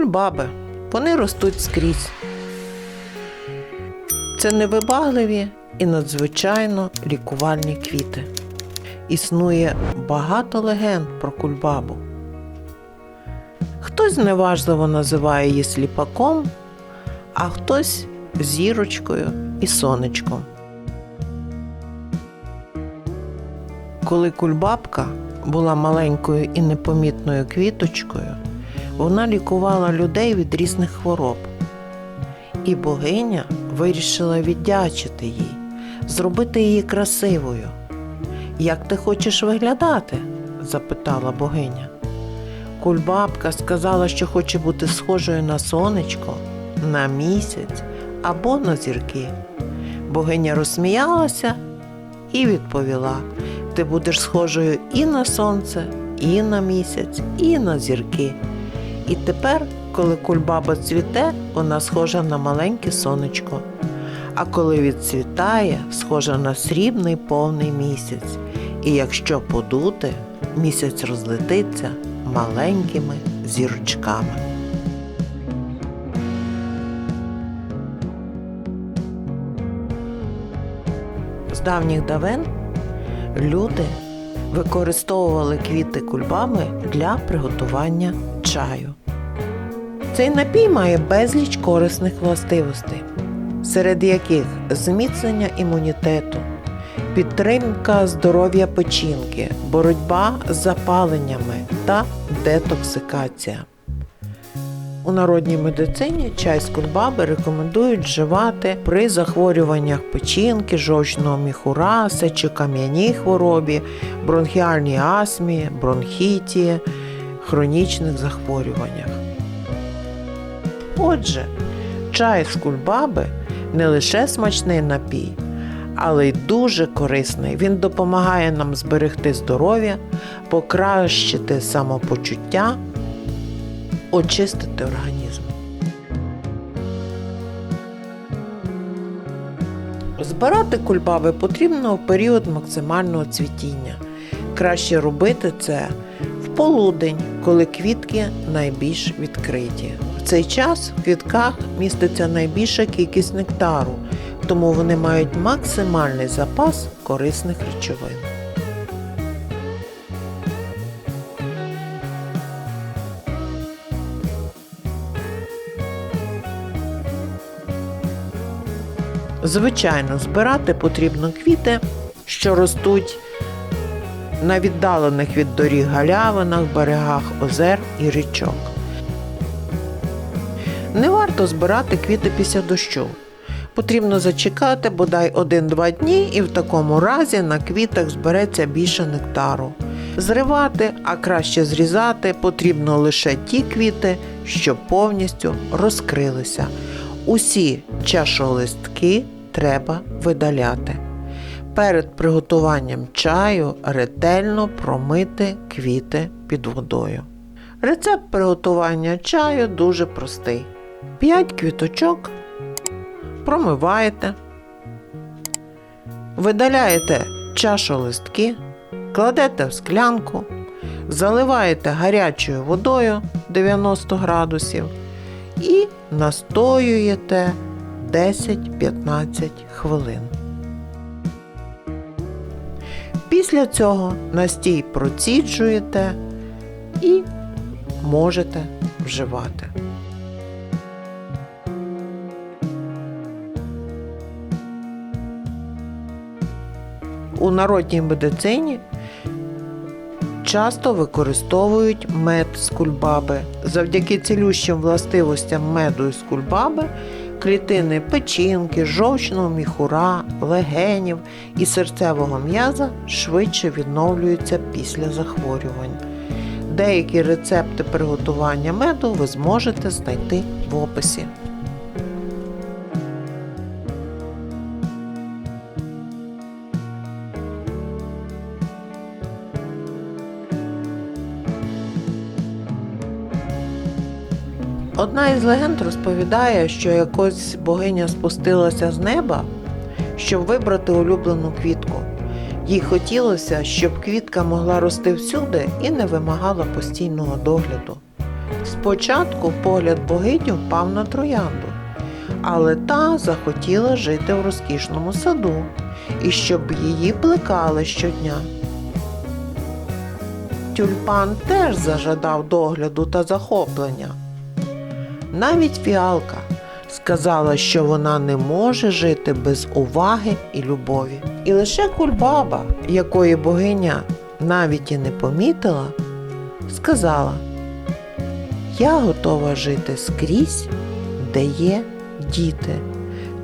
Кульбаби. Вони ростуть скрізь. Це невибагливі і надзвичайно лікувальні квіти. Існує багато легенд про кульбабу. Хтось зневажливо називає її сліпаком, а хтось зірочкою і сонечком. Коли кульбабка була маленькою і непомітною квіточкою, вона лікувала людей від різних хвороб. І богиня вирішила віддячити їй, зробити її красивою. Як ти хочеш виглядати? запитала богиня. Кульбабка сказала, що хоче бути схожою на сонечко, на місяць або на зірки. Богиня розсміялася і відповіла: ти будеш схожою і на сонце, і на місяць, і на зірки. І тепер, коли кульбаба цвіте, вона схожа на маленьке сонечко. А коли відцвітає, схожа на срібний повний місяць. І якщо подути, місяць розлетиться маленькими зірочками. З давніх давен люди використовували квіти кульбаби для приготування чаю. Цей напій має безліч корисних властивостей, серед яких зміцнення імунітету, підтримка здоров'я печінки, боротьба з запаленнями та детоксикація. У народній медицині чай з кульбаби рекомендують вживати при захворюваннях печінки, жовчного міхура, сечокам'яній хворобі, бронхіальній астмі, бронхіті, хронічних захворюваннях. Отже, чай з кульбаби не лише смачний напій, але й дуже корисний. Він допомагає нам зберегти здоров'я, покращити самопочуття, очистити організм. Збирати кульбаби потрібно в період максимального цвітіння. Краще робити це полудень, коли квітки найбільш відкриті. В цей час в квітках міститься найбільша кількість нектару, тому вони мають максимальний запас корисних речовин. Звичайно, збирати потрібно квіти, що ростуть на віддалених від доріг галявинах, берегах озер і річок. Не варто збирати квіти після дощу. Потрібно зачекати бодай 1-2 дні, і в такому разі на квітах збереться більше нектару. Зривати, а краще зрізати потрібно лише ті квіти, що повністю розкрилися. Усі чашолистки треба видаляти. Перед приготуванням чаю ретельно промити квіти під водою. Рецепт приготування чаю дуже простий. 5 квіточок промиваєте, видаляєте чашолистки, кладете в склянку, заливаєте гарячою водою 90 градусів і настоюєте 10-15 хвилин. Після цього настій проціджуєте і можете вживати. У народній медицині часто використовують мед з кульбаби. Завдяки цілющим властивостям меду з кульбаби клітини печінки, жовчного міхура, легенів і серцевого м'яза швидше відновлюються після захворювань. Деякі рецепти приготування меду ви зможете знайти в описі. Одна із легенд розповідає, що якось богиня спустилася з неба, щоб вибрати улюблену квітку. Їй хотілося, щоб квітка могла рости всюди і не вимагала постійного догляду. Спочатку погляд богині впав на троянду, але та захотіла жити в розкішному саду і щоб її плекали щодня. Тюльпан теж зажадав догляду та захоплення. Навіть фіалка сказала, що вона не може жити без уваги і любові. І лише кульбаба, якої богиня навіть і не помітила, сказала: Я готова жити скрізь, де є діти,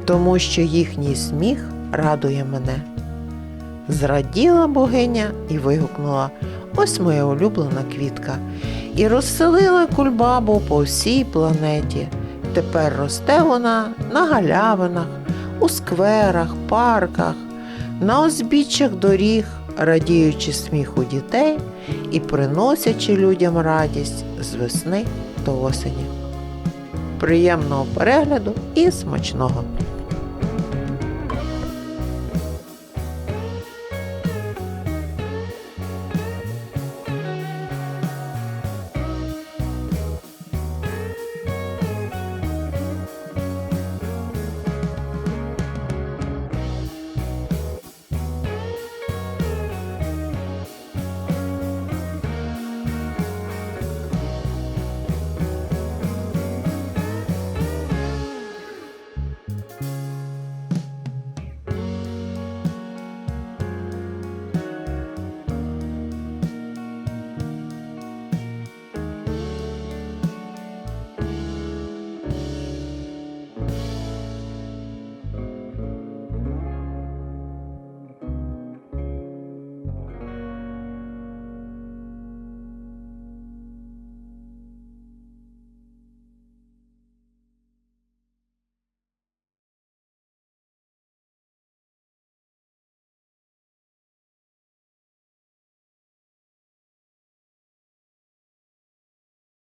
тому що їхній сміх радує мене. Зраділа богиня і вигукнула Ось моя улюблена квітка. І розселила кульбабу по всій планеті. Тепер росте вона на галявинах, у скверах, парках, на узбіччях доріг, радіючи сміху дітей і приносячи людям радість з весни до осені. Приємного перегляду і смачного!